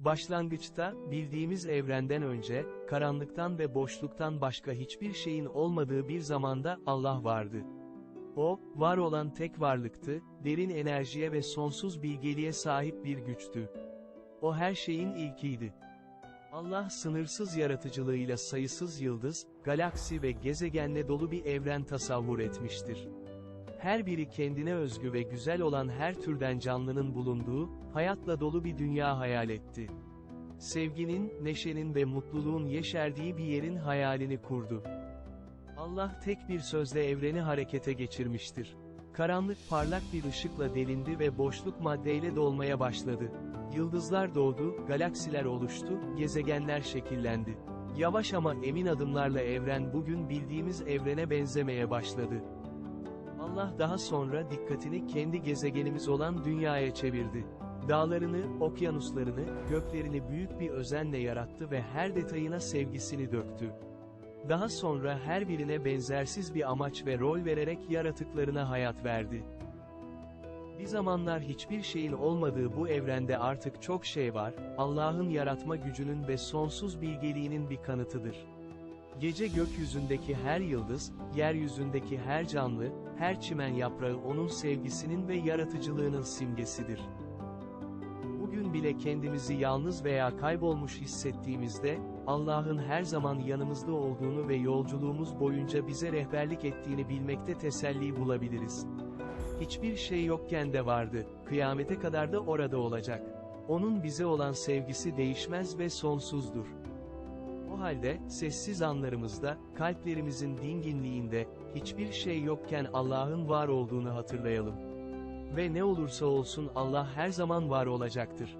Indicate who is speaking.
Speaker 1: Başlangıçta, bildiğimiz evrenden önce, karanlıktan ve boşluktan başka hiçbir şeyin olmadığı bir zamanda, Allah vardı. O, var olan tek varlıktı, derin enerjiye ve sonsuz bilgeliğe sahip bir güçtü. O her şeyin ilkiydi. Allah sınırsız yaratıcılığıyla sayısız yıldız, galaksi ve gezegenle dolu bir evren tasavvur etmiştir. Her biri kendine özgü ve güzel olan her türden canlının bulunduğu, hayatla dolu bir dünya hayal etti. Sevginin, neşenin ve mutluluğun yeşerdiği bir yerin hayalini kurdu. Allah tek bir sözle evreni harekete geçirmiştir. Karanlık parlak bir ışıkla delindi ve boşluk maddeyle dolmaya başladı. Yıldızlar doğdu, galaksiler oluştu, gezegenler şekillendi. Yavaş ama emin adımlarla evren bugün bildiğimiz evrene benzemeye başladı. Allah daha sonra dikkatini kendi gezegenimiz olan dünyaya çevirdi. Dağlarını, okyanuslarını, göklerini büyük bir özenle yarattı ve her detayına sevgisini döktü. Daha sonra her birine benzersiz bir amaç ve rol vererek yaratıklarına hayat verdi. Bir zamanlar hiçbir şeyin olmadığı bu evrende artık çok şey var, Allah'ın yaratma gücünün ve sonsuz bilgeliğinin bir kanıtıdır. Gece gökyüzündeki her yıldız, yeryüzündeki her canlı, her çimen yaprağı onun sevgisinin ve yaratıcılığının simgesidir. Bugün bile kendimizi yalnız veya kaybolmuş hissettiğimizde, Allah'ın her zaman yanımızda olduğunu ve yolculuğumuz boyunca bize rehberlik ettiğini bilmekte teselli bulabiliriz. Hiçbir şey yokken de vardı, kıyamete kadar da orada olacak. Onun bize olan sevgisi değişmez ve sonsuzdur. O halde, sessiz anlarımızda, kalplerimizin dinginliğinde, hiçbir şey yokken Allah'ın var olduğunu hatırlayalım. Ve ne olursa olsun Allah her zaman var olacaktır.